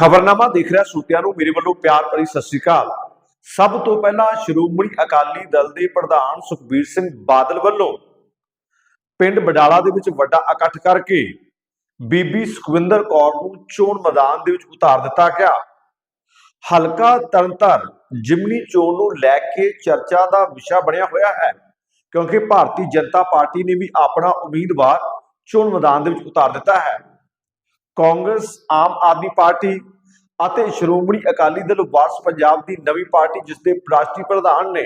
ਖਬਰਨਾਮਾ ਦੇਖ ਰਿਹਾ ਸਰੋਤਿਆਂ ਨੂੰ, ਮੇਰੇ ਵੱਲੋਂ ਪਿਆਰ ਭਰੀ ਸਤਿ ਸ੍ਰੀ ਅਕਾਲ। ਸਭ ਤੋਂ ਪਹਿਲਾਂ ਸ਼੍ਰੋਮਣੀ ਅਕਾਲੀ ਦਲ ਦੇ ਪ੍ਰਧਾਨ ਸੁਖਬੀਰ ਸਿੰਘ ਬਾਦਲ ਵੱਲੋਂ ਪਿੰਡ ਬਡਾਲਾ ਦੇ ਵਿੱਚ ਵੱਡਾ ਇਕੱਠ ਕਰਕੇ ਬੀਬੀ ਸੁਖਵਿੰਦਰ ਕੌਰ ਨੂੰ ਚੋਣ ਮੈਦਾਨ ਦੇ ਵਿੱਚ ਉਤਾਰ ਦਿੱਤਾ ਗਿਆ। ਹਲਕਾ ਤਰਨਤਾਰਨ, ਜਿਮਨੀ ਚੋਣ ਨੂੰ ਲੈ ਕੇ ਚਰਚਾ ਦਾ ਵਿਸ਼ਾ ਬਣਿਆ ਹੋਇਆ ਹੈ, ਕਿਉਂਕਿ ਭਾਰਤੀ ਜਨਤਾ ਪਾਰਟੀ ਨੇ ਵੀ ਆਪਣਾ ਉਮੀਦਵਾਰ ਚੋਣ ਮੈਦਾਨ ਦੇ ਵਿੱਚ ਉਤਾਰ ਦਿੱਤਾ ਹੈ। ਕਾਂਗਰਸ, ਆਮ ਆਦਮੀ ਪਾਰਟੀ ਅਤੇ ਸ਼੍ਰੋਮਣੀ ਅਕਾਲੀ ਦਲ ਵਾਰਸ ਪੰਜਾਬ ਦੀ ਨਵੀਂ ਪਾਰਟੀ ਜਿਸ ਦੇ ਰਾਸ਼ਟਰੀ ਪ੍ਰਧਾਨ ਨੇ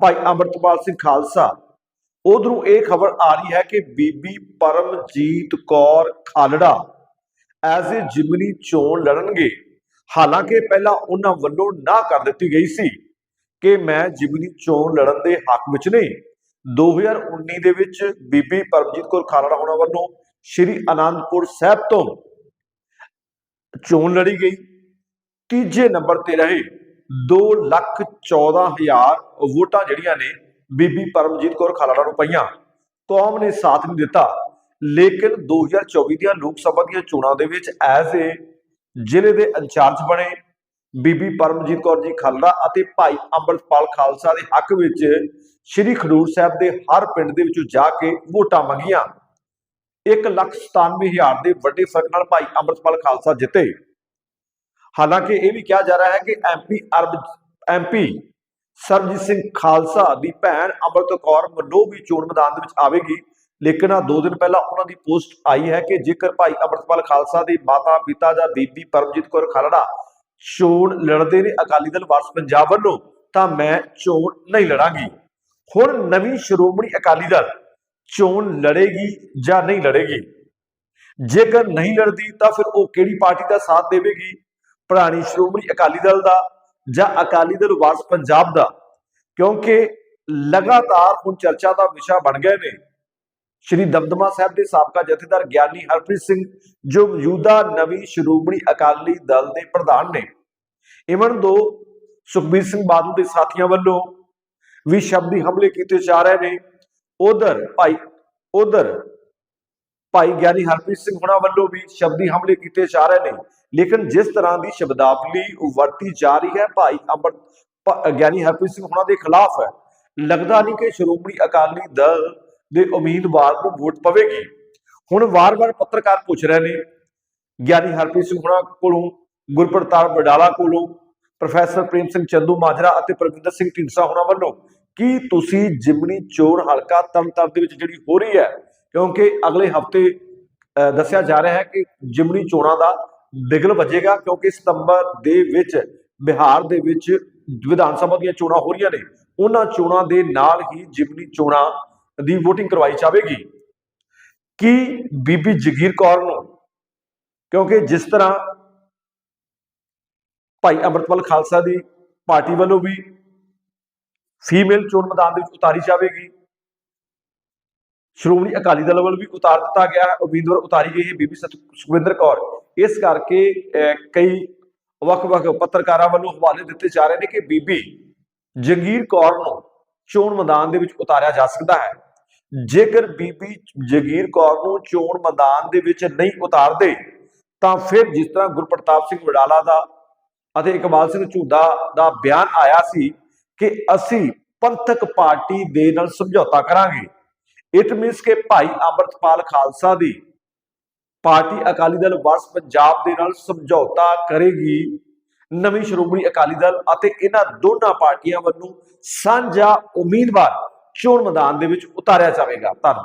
ਭਾਈ ਅੰਮ੍ਰਿਤਪਾਲ ਸਿੰਘ ਖਾਲਸਾ। ਉਧਰੋਂ ਇਹ ਖਬਰ ਆ ਰਹੀ ਹੈ ਕਿ ਬੀਬੀ ਪਰਮਜੀਤ ਕੌਰ ਖਾਲੜਾ ਐਜ਼ ਏ ਜਿਮਨੀ ਚੋਣ ਲੜਨਗੇ। ਹਾਲਾਂਕਿ ਪਹਿਲਾਂ ਉਹਨਾਂ ਵੱਲੋਂ ਨਾ ਕਰ ਦਿੱਤੀ ਗਈ ਸੀ ਕਿ ਮੈਂ ਜਿਮਨੀ ਚੋਣ ਲੜਨ ਦੇ ਹੱਕ ਵਿੱਚ ਨਹੀਂ। 2019 ਦੇ ਵਿੱਚ ਬੀਬੀ ਪਰਮਜੀਤ ਕੌਰ ਖਾਲੜਾ ਹੋਣਾ ਵੱਲੋਂ ਸ਼੍ਰੀ ਅਨੰਦਪੁਰ ਸਾਹਿਬ ਤੋਂ ਚੋਣ ਲੜੀ ਗਈ। ਤੀਜੇ ਨੰਬਰ ਤੇ ਰਹੇ 2 ਲੱਖ 14 ਹਜ਼ਾਰ ਵੋਟਾਂ ਜਿਹੜੀਆਂ ਨੇ ਬੀਬੀ ਪਰਮਜੀਤ ਕੌਰ ਖਾਲੜਾ ਨੂੰ ਪਈਆਂ। ਕੌਮ ਨੇ ਸਾਥ ਨਹੀਂ ਦਿੱਤਾ, ਲੇਕਿਨ 2024 ਦੀਆਂ ਲੋਕ ਸਭਾ ਦੀਆਂ ਚੋਣਾਂ ਦੇ ਵਿੱਚ ਐਜ਼ ਏ ਜ਼ਿਲ੍ਹੇ ਦੇ ਇੰਚਾਰਜ ਬਣੇ। ਬੀਬੀ ਪਰਮਜੀਤ ਕੌਰ ਜੀ ਖਾਲੜਾ ਅਤੇ ਭਾਈ ਅੰਮ੍ਰਿਤਪਾਲ ਖਾਲਸਾ ਦੇ ਹੱਕ ਵਿੱਚ ਸ਼੍ਰੀ ਖਡੂਰ ਸਾਹਿਬ ਦੇ ਹਰ ਪਿੰਡ ਦੇ ਵਿੱਚੋਂ ਜਾ ਕੇ ਵੋਟਾਂ ਮੰਗੀਆਂ। 197000 ਦੇ ਵੱਡੇ ਫ਼ਰਕ ਨਾਲ ਭਾਈ ਅੰਮ੍ਰਿਤਪਾਲ ਖਾਲਸਾ ਜਿੱਤੇ। ਹਾਲਾਂਕਿ ਇਹ ਵੀ ਕਿਹਾ ਜਾ ਰਿਹਾ ਹੈ ਕਿ ਐਮਪੀ ਅਰਬ ਐਮਪੀ ਸਰਬਜੀਤ ਸਿੰਘ ਖਾਲਸਾ ਦੀ ਭੈਣ ਅੰਮ੍ਰਿਤ ਕੌਰ ਮਨੋ ਵੀ ਚੋਣ ਮੈਦਾਨ ਦੇ ਵਿੱਚ ਆਵੇਗੀ। ਲੇਕਿਨ ਆ ਦੋ ਦਿਨ ਪਹਿਲਾਂ ਉਹਨਾਂ ਦੀ ਪੋਸਟ ਆਈ ਹੈ ਕਿ ਜੇਕਰ ਭਾਈ ਅੰਮ੍ਰਿਤਪਾਲ ਖਾਲਸਾ ਦੇ ਮਾਤਾ ਪਿਤਾ ਜਾਂ ਬੀਬੀ ਪਰਮਜੀਤ ਕੌਰ ਖਾਲੜਾ ਚੋਣ ਲੜਦੇ ਨੇ, ਅਕਾਲੀ ਦਲ ਵਾਰਸ ਪੰਜਾਬ ਵੱਲੋਂ, ਤਾਂ ਮੈਂ ਚੋਣ ਨਹੀਂ ਲੜਾਂਗੀ। ਹੁਣ ਨਵੀਂ ਸ਼੍ਰੋਮਣੀ ਅਕਾਲੀ ਦਲ ਚੋਣ ਲੜੇਗੀ ਜਾਂ ਨਹੀਂ ਲੜੇਗੀ? ਜੇਕਰ ਨਹੀਂ ਲੜਦੀ, ਤਾਂ ਫਿਰ ਉਹ ਕਿਹੜੀ ਪਾਰਟੀ ਦਾ ਸਾਥ ਦੇਵੇਗੀ? ਪੁਰਾਣੀ ਸ਼੍ਰੋਮਣੀ ਅਕਾਲੀ ਦਲ ਦਾ ਜਾਂ ਅਕਾਲੀ ਦਲ ਵਾਰਸ ਪੰਜਾਬ ਦਾ? ਕਿਉਂਕਿ ਲਗਾਤਾਰ ਹੁਣ ਚਰਚਾ ਦਾ ਵਿਸ਼ਾ ਬਣ ਗਏ ਨੇ। ਸ਼੍ਰੀ ਦਮਦਮਾ ਸਾਹਿਬ ਦੇ ਸਾਬਕਾ ਜਥੇਦਾਰ ਗਿਆਨੀ ਹਰਪ੍ਰੀਤ ਸਿੰਘ, ਜੋ ਮੌਜੂਦਾ ਨਵੀਂ ਸ਼੍ਰੋਮਣੀ ਅਕਾਲੀ ਦਲ ਦੇ ਪ੍ਰਧਾਨ ਨੇ। ਇਵਨ ਦੋ ਸੁਖਬੀਰ ਸਿੰਘ ਬਾਦਲ ਦੇ ਸਾਥੀਆਂ ਵੱਲੋਂ ਵੀ ਸ਼ਬਦੀ ਹਮਲੇ ਕੀਤੇ ਜਾ ਰਹੇ ਨੇ। ਉਧਰ ਭਾਈ ਉਧਰ ਭਾਈ ਗਿਆਨੀ ਹਰਪ੍ਰੀਤ ਸਿੰਘ ਹੁਣਾਂ ਵੱਲੋਂ ਵੀ ਸ਼ਬਦੀ ਹਮਲੇ ਕੀਤੇ ਜਾ ਰਹੇ ਨੇ। ਲੇਕਿਨ ਜਿਸ ਤਰ੍ਹਾਂ ਦੀ ਸ਼ਬਦਾਵਲੀ ਵਰਤੀ ਜਾ ਰਹੀ ਹੈ ਭਾਈ ਅੰਮ੍ਰਿਤ ਗਿਆਨੀ ਹਰਪ੍ਰੀਤ ਸਿੰਘ ਹੁਣਾਂ ਦੇ ਖਿਲਾਫ ਹੈ ਲੱਗਦਾ ਨਹੀਂ ਕਿ ਸ਼੍ਰੋਮਣੀ ਅਕਾਲੀ ਦਲ ਦੇ ਉਮੀਦਵਾਰ ਨੂੰ ਵੋਟ ਪਵੇਗੀ। ਹੁਣ ਵਾਰ-ਵਾਰ ਪੱਤਰਕਾਰ ਪੁੱਛ ਰਹੇ ਨੇ, ਗਿਆਨੀ ਹਰਪ੍ਰੀਤ ਸਿੰਘ ਹੁਣਾਂ ਕੋਲੋਂ, ਗੁਰਪ੍ਰਤਾਪ ਬਡਾਲਾ ਕੋਲੋਂ, ਪ੍ਰੋਫੈਸਰ ਪ੍ਰੇਮ ਸਿੰਘ ਚੰਦੂ ਮਾਜਰਾ ਅਤੇ ਪ੍ਰਵਿੰਦਰ ਸਿੰਘ ਢੀਂਡਸਾ ਹੁਣਾਂ ਵੱਲੋਂ। ਕੀ ਤੁਸੀਂ ਜਿਮਨੀ ਚੋਣ ਹਲਕਾ ਤਰਨਤਾਰਨ ਦੇ ਵਿੱਚ ਜਿਹੜੀ ਹੋ ਰਹੀ ਹੈ? ਕਿਉਂਕਿ ਅਗਲੇ ਹਫ਼ਤੇ ਦੱਸਿਆ ਜਾ ਰਿਹਾ ਹੈ ਕਿ ਜਿਮਨੀ ਚੋਣਾਂ ਦਾ ਬਿਗਲ ਵੱਜੇਗਾ ਕਿਉਂਕਿ ਸਤੰਬਰ ਦੇ ਵਿੱਚ ਬਿਹਾਰ ਦੇ ਵਿੱਚ ਵਿਧਾਨ ਸਭਾ ਦੀਆਂ ਚੋਣਾਂ ਹੋ ਰਹੀਆਂ ਨੇ। ਉਹਨਾਂ ਚੋਣਾਂ ਦੇ ਨਾਲ ਹੀ ਜਿਮਨੀ ਚੋਣਾਂ ਦੀ VOTING ਕਰਵਾਈ ਜਾਵੇਗੀ। ਕੀ ਬੀਬੀ ਜਗੀਰ ਕੌਰ ਨੂੰ, ਕਿਉਂਕਿ ਜਿਸ ਤਰ੍ਹਾਂ ਭਾਈ ਅੰਮ੍ਰਿਤਪਾਲ ਖਾਲਸਾ ਦੀ ਪਾਰਟੀ ਵੱਲੋਂ ਵੀ ਫੀਮੇਲ ਚੋਣ ਮੈਦਾਨ ਦੇ ਵਿੱਚ ਉਤਾਰੀ ਜਾਵੇਗੀ। ਸ਼੍ਰੋਮਣੀ ਅਕਾਲੀ ਦਲ ਵੱਲੋਂ ਵੀ ਉਤਾਰ ਦਿੱਤਾ ਗਿਆ। ਹੈ ਉਮੀਦਵਾਰ ਉਤਾਰੀ ਗਈ ਹੈ ਬੀਬੀ ਸੁਖਵਿੰਦਰ ਕੌਰ। ਇਸ ਕਰਕੇ ਕਈ ਵੱਖ-ਵੱਖ ਪੱਤਰਕਾਰਾਂ ਵੱਲੋਂ ਹਵਾਲੇ ਦਿੱਤੇ ਜਾ ਰਹੇ ਨੇ ਕਿ ਬੀਬੀ ਜਗੀਰ ਕੌਰ ਨੂੰ ਚੋਣ ਮੈਦਾਨ ਦੇ ਵਿੱਚ ਉਤਾਰਿਆ ਜਾ ਸਕਦਾ ਹੈ। ਜੇਕਰ ਬੀਬੀ ਜਗੀਰ ਕੌਰ ਨੂੰ ਚੋਣ ਮੈਦਾਨ ਦੇ ਵਿੱਚ ਨਹੀਂ ਉਤਾਰਦੇ, ਤਾਂ ਫਿਰ ਜਿਸ ਤਰ੍ਹਾਂ ਗੁਰਪ੍ਰਤਾਪ ਸਿੰਘ ਵਡਾਲਾ ਦਾ ਅਤੇ ਇਕਬਾਲ ਸਿੰਘ ਝੂਦਾ ਦਾ ਬਿਆਨ ਆਇਆ ਸੀ ਕਿ ਅਸੀਂ ਪੰਥਕ ਪਾਰਟੀ ਦੇ ਨਾਲ ਸਮਝੌਤਾ ਕਰਾਂਗੇ। ਇਟ ਮੀਨਸ ਕਿ ਭਾਈ ਅੰਮ੍ਰਿਤਪਾਲ ਖਾਲਸਾ ਦੀ ਪਾਰਟੀ ਅਕਾਲੀ ਦਲ ਵਰਸ ਪੰਜਾਬ ਦੇ ਨਾਲ ਸਮਝੌਤਾ ਕਰੇਗੀ। ਨਵੀਂ ਸ਼੍ਰੋਮਣੀ ਅਕਾਲੀ ਦਲ ਅਤੇ ਇਹਨਾਂ ਦੋਨਾਂ ਪਾਰਟੀਆਂ ਵੱਲੋਂ ਸਾਂਝਾ ਉਮੀਦਵਾਰ ਚੋਣ ਮੈਦਾਨ ਦੇ ਵਿੱਚ ਉਤਾਰਿਆ ਜਾਵੇਗਾ। ਧੰਨਵਾਦ।